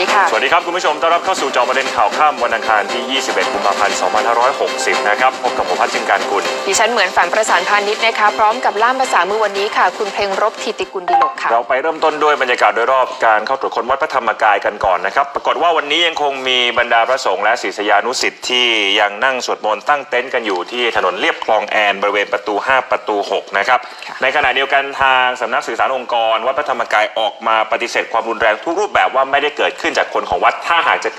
ดีค่ะ สวัสดีครับ คุณผู้ชม ต้อนรับเข้าสู่จอประเด็นข่าวค่ำวันอังคารที่ 21 กุมภาพันธ์ 2560 นะครับ พบกับผมพัชจินการกุล ดิฉันเหมือนฝันประสานพาณิชย์นะคะ พร้อมกับล่ามภาษามือวันนี้ค่ะ คุณเพลงรบทิติกุลดิลกค่ะ เราไปเริ่มต้นด้วยบรรยากาศโดยรอบการเข้าตรวจค้นวัดพระธรรมกายกันก่อนนะครับ ปรากฏว่าวันนี้ยังคงมีบรรดาพระสงฆ์และศิษยานุสิษย์ที่ยังนั่งสวดมนต์ตั้งเต็นท์กันอยู่ที่ถนนเลียบคลองแอนบริเวณประตู 5 ประตู 6 นะครับค่ะในขณะเดียวกันทางสำนักสื่อสารองค์กรวัดพระธรรมกายออกมาปฏิเสธความรุนแรงทุกรูปแบบว่าไม่ได้เกิดขึ้นจากคนของวัด ถ้าหากจะ